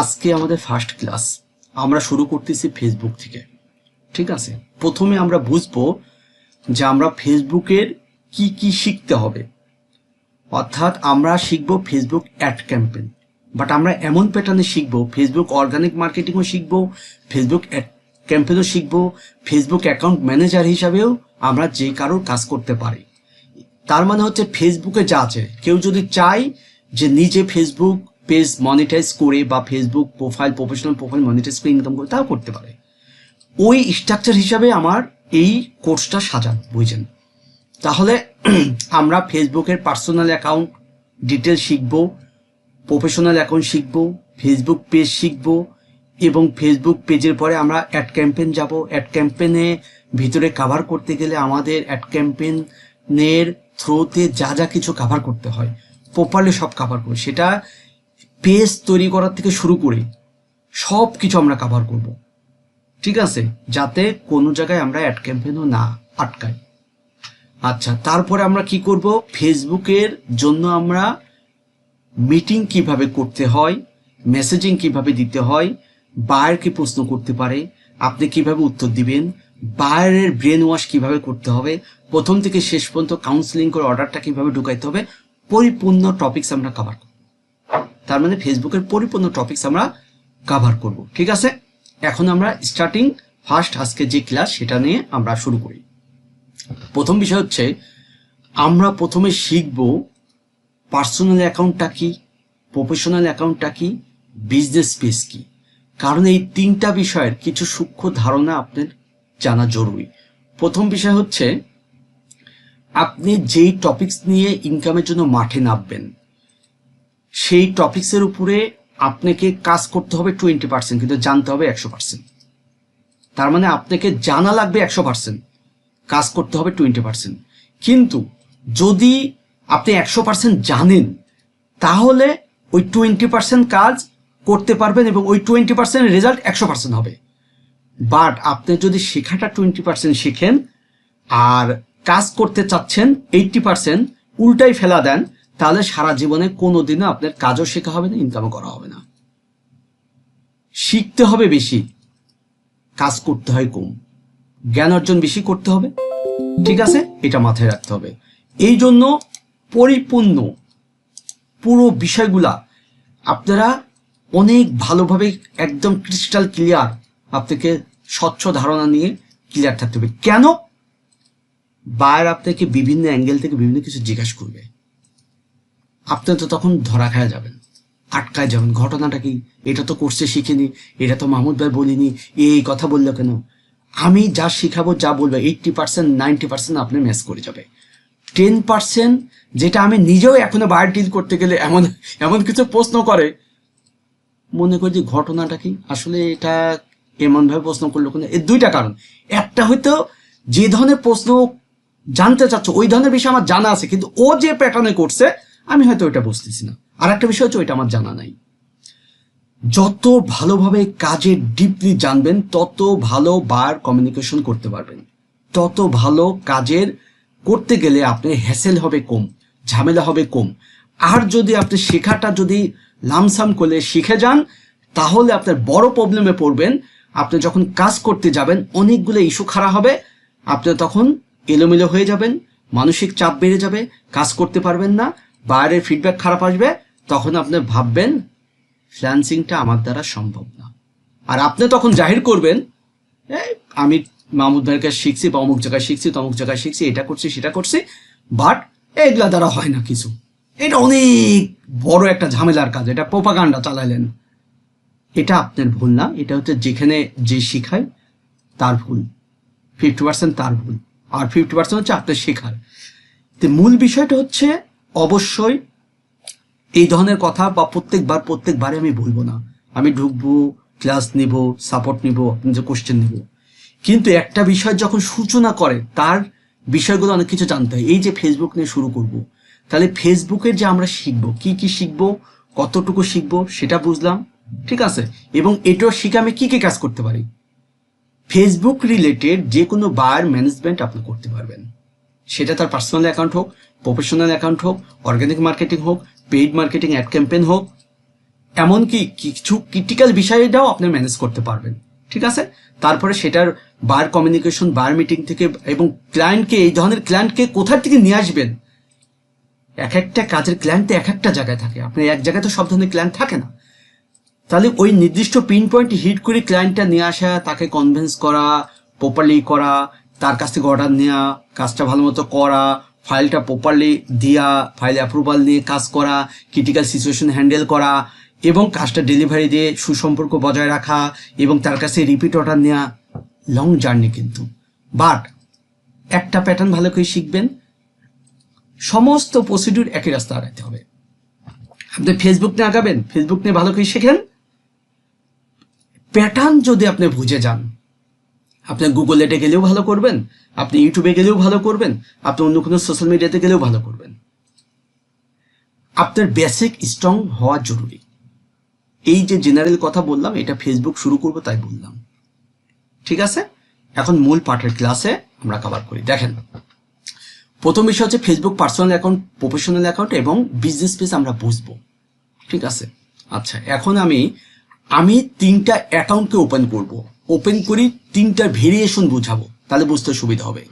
আজকে আমাদের first class আমরা শুরু করতেছি ফেসবুক থেকে। ঠিক আছে? প্রথমে আমরা বুঝব যে আমরা ফেসবুকের কি কি শিখতে হবে। অর্থাৎ আমরা শিখব ফেসবুক অ্যাড ক্যাম্পেন বাট আমরা এমন প্যাটার্নে শিখব ফেসবুক অর্গানিক মার্কেটিংও শিখব ফেসবুক অ্যাড ক্যাম্পেনও শিখব ফেসবুক অ্যাকাউন্ট ম্যানেজার হিসাবেও আমরা যে কারোর কাজ করতে পারি। তার মানে হচ্ছে ফেসবুকে যা আছে, কেউ যদি চায় যে নিজে ফেসবুক পেজ মনিটাইজ করে বা Facebook profile professional profile monetize করে ইনকাম করে, তাও করতে পারে। ওই স্ট্রাকচার হিসাবে আমার এই কোর্সটা সাজান, বুঝছেন? তাহলে আমরা ফেসবুকের পার্সোনাল অ্যাকাউন্ট ডিটেল শিখব প্রফেশনাল অ্যাকাউন্ট শিখব ফেসবুক পেজ শিখব এবং ফেসবুক পেজের পরে আমরা অ্যাড ক্যাম্পেন যাব। অ্যাড ক্যাম্পেনে ভিতরে কাভার করতে গেলে আমাদের অ্যাড ক্যাম্পেনের থ্রোতে যা যা কিছু কাভার করতে হয় প্রপারলি সব কাভার করি সেটা পেজ তৈরি করার থেকে শুরু করে সব কিছু আমরা কাভার করব। ঠিক আছে? যাতে কোনো জায়গায় আমরা অ্যাড ক্যাম্পেনও না আটকাই। আচ্ছা তারপরে আমরা কি করব? ফেসবুকের জন্য আমরা মিটিং কীভাবে করতে হয় মেসেজিং কীভাবে দিতে হয় বায়ার কি প্রশ্ন করতে পারে, আপনি কীভাবে উত্তর দিবেন বায়ারের ব্রেন ওয়াশ কীভাবে করতে হবে, প্রথম থেকে শেষ পর্যন্ত কাউন্সিলিং করে অর্ডারটা কীভাবে ঢুকাইতে হবে, পরিপূর্ণ টপিকস আমরা কভার করব। তার মানে ফেসবুকের পরিপূর্ণ টপিকস আমরা কাভার করব, ঠিক আছে? এখন আমরা স্টার্টিং ফার্স্ট আজকে যে ক্লাস সেটা নিয়ে আমরা শুরু করি। প্রথম বিষয় হচ্ছে, আমরা প্রথমে শিখব পার্সোনাল অ্যাকাউন্টটা কি প্রফেশনাল অ্যাকাউন্টটা কি বিজনেস পেজ কি? কারণ এই তিনটা বিষয়ের কিছু সূক্ষ্ম ধারণা আপনার জানা জরুরি। প্রথম বিষয় হচ্ছে, আপনি যেই টপিকস নিয়ে ইনকামের জন্য মাঠে নামবেন সেই টপিক্সের উপরে আপনাকে কাজ করতে হবে টোয়েন্টি পার্সেন্ট কিন্তু জানতে হবে একশো পার্সেন্ট তার মানে আপনাকে জানা লাগবে একশো পার্সেন্ট কাজ করতে হবে টোয়েন্টি পার্সেন্ট কিন্তু যদি আপনি একশো পার্সেন্ট জানেন, তাহলে ওই টোয়েন্টি পার্সেন্ট কাজ করতে পারবেন এবং ওই টোয়েন্টি পার্সেন্ট রেজাল্ট একশো পার্সেন্ট হবে। বাট আপনি যদি শেখাটা টোয়েন্টি পার্সেন্ট শিখেন আর কাজ করতে চাচ্ছেন এইটটি পার্সেন্ট উল্টাই ফেলা দেন তাহলে সারা জীবনে কোনোদিনও আপনার কাজও শেখা হবে না ইনকামও করা হবে না। শিখতে হবে বেশি, কাজ করতে হয় কম। জ্ঞান অর্জন বেশি করতে হবে, ঠিক আছে? এটা মাথায় রাখতে হবে। এই জন্য পরিপূর্ণ পুরো বিষয়গুলা আপনারা অনেক ভালোভাবে একদম ক্রিস্টাল ক্লিয়ার আপনাকে স্বচ্ছ ধারণা নিয়ে ক্লিয়ার থাকতে হবে। কেন? বায়ার আপনাকে বিভিন্ন অ্যাঙ্গেল থেকে বিভিন্ন কিছু জিজ্ঞাসা করবে। আপনি তো তখন ধরা খায়া যাবেন, আটকায় যাবেন। ঘটনাটা কি? এটা তো কোর্সে শিখিনি। এটা তো মাহমুদ ভাই বলিনি। এই কথা বলল কেন? আমি যা শিখাবো, যা বলব এইটটি পার্সেন্ট নাইনটি পার্সেন্ট আপনি ম্যাচ করে যাবে। টেন পার্সেন্ট যেটা আমি নিজেও এখনও বায়ার ডিল করতে গেলে এমন এমন কিছু প্রশ্ন করে। মনে করি যে ঘটনাটা কি? আসলে এটা এমনভাবে প্রশ্ন করল কেন? এর দুইটা কারণ। একটা হয়তো যে ধরনের প্রশ্ন জানতে চাচ্ছ, ওই ধরনের বিষয় আমার জানা আছে, কিন্তু ও যে প্যাটার্নে করছে আমি হয়তো ওইটা বুঝতেছি না। আর একটা বিষয় হচ্ছে ওইটা আমার জানা নাই। যত ভালোভাবে কাজে ডিপলি জানবেন, তত ভালো বার কমিউনিকেশন করতে পারবেন। তত ভালো কাজের করতে গেলে আপনার হ্যাসেল হবে কম, ঝামেলা হবে কম। আর যদি আপনি শেখাটা যদি লামসাম করলে শিখে যান, তাহলে আপনার বড় প্রবলেমে পড়বেন। আপনি যখন কাজ করতে যাবেন, অনেকগুলো ইস্যু খাড়া হবে। আপনি তখন এলোমেলো হয়ে যাবেন, মানসিক চাপ বেড়ে যাবে, কাজ করতে পারবেন না। বাইরের ফিডব্যাক খারাপ আসবে তখন আপনি ভাববেন ফ্রিল্যান্সিংটা আমার দ্বারা সম্ভব না। আর আপনি তখন জাহির করবেন "এই, আমি মাহমুদ ভাইয়ের কাছে শিখছি বা অমুক জায়গায় শিখছি তমুক জায়গায় শিখছি এটা করছি সেটা করছি বাট এগুলা দ্বারা হয় না কিছু। এটা অনেক বড় একটা ঝামেলার কাজ এটা প্রোপাগান্ডা চালাইলেন এটা আপনার ভুল না এটা হচ্ছে যেখানে যে শিখায় তার ভুল। ফিফটি পার্সেন্ট তার ভুল আর ফিফটি পার্সেন্ট হচ্ছে আপনার শেখার। তো মূল বিষয়টা হচ্ছে অবশ্যই এই ধরনের কথা বা প্রত্যেকবার প্রত্যেকবারে আমি বলব না। আমি ঢুকবো ক্লাস নিব সাপোর্ট নিব আপনাদের কোশ্চেন নিব। কিন্তু একটা বিষয় যখন সূচনা করে, তার বিষয়গুলো অনেক কিছু জানতে হয়। এই যে ফেসবুক নিয়ে শুরু করব, তাহলে ফেসবুকের যে আমরা শিখব, কি কি শিখব, কতটুকু শিখব, সেটা বুঝলাম, ঠিক আছে? এবং এটাও শিখে আমি কি কি কাজ করতে পারি? ফেসবুক রিলেটেড যে কোনো বায়ার ম্যানেজমেন্ট আপনি করতে পারবেন। সেটা তার পার্সোনাল অ্যাকাউন্ট হোক প্রফেশনাল অ্যাকাউন্ট হোক অর্গানিক মার্কেটিং হোক পেইড মার্কেটিং অ্যাড ক্যাম্পেন হোক, এমনকি কিছু ক্রিটিক্যাল বিষয়টাও আপনি ম্যানেজ করতে পারবেন, ঠিক আছে? তারপরে সেটার বার কমিউনিকেশন বার মিটিং থেকে এবং ক্লায়েন্টকে এই ধরনের ক্লায়েন্টকে কোথার থেকে নিয়ে আসবেন? এক একটা কাজের ক্লায়েন্ট এক একটা জায়গায় থাকে, আপনি এক জায়গায় তো সব ধরনের ক্লায়েন্ট থাকে না। তাহলে ওই নির্দিষ্ট পিন পয়েন্ট হিট করে ক্লায়েন্টটা নিয়ে আসা, তাকে কনভিন্স করা প্রপারলি করা তার কাছ থেকে অর্ডার নেওয়া কাজটা ভালো মতো করা ফাইলটা প্রপারলি দেওয়া ফাইল অ্যাপ্রুভাল নিয়ে কাজ করা ক্রিটিক্যাল সিচুয়েশন হ্যান্ডেল করা এবং কাজটা ডেলিভারি দিয়ে সুসম্পর্ক বজায় রাখা এবং তার কাছে রিপিট অর্ডার নেওয়া লং জার্নি কিন্তু। বাট একটা প্যাটার্ন ভালো করে শিখবেন, সমস্ত প্রসিডিউর একই রাস্তা আগাইতে হবে। আপনি ফেসবুক নিয়ে আগাবেন ফেসবুক নিয়ে ভালো করে শেখেন। প্যাটার্ন যদি আপনি বুঝে যান আপনি গুগলেটে গেলেও ভালো করবেন, আপনি ইউটিউবে গেলেও ভালো করবেন, আপনি অন্য কোনো সোশ্যাল মিডিয়াতে গেলেও ভালো করবেন। আপনার বেসিক স্ট্রং হওয়া জরুরি। এই যে জেনারেল কথা বললাম, এটা ফেসবুক শুরু করব তাই বললাম। ঠিক আছে? এখন মূল পাঠের ক্লাসে আমরা কভার করি। দেখেন, প্রথম বিষয় হচ্ছে Facebook personal account professional account এবং বিজনেস পেজ আমরা বুঝব। ঠিক আছে? আচ্ছা এখন আমি আমি তিনটা অ্যাকাউন্টকে ওপেন করব। ওপেন করি তিনটা ভেরিয়েশন বুঝাবো তাহলে বুঝতে সুবিধা হবে।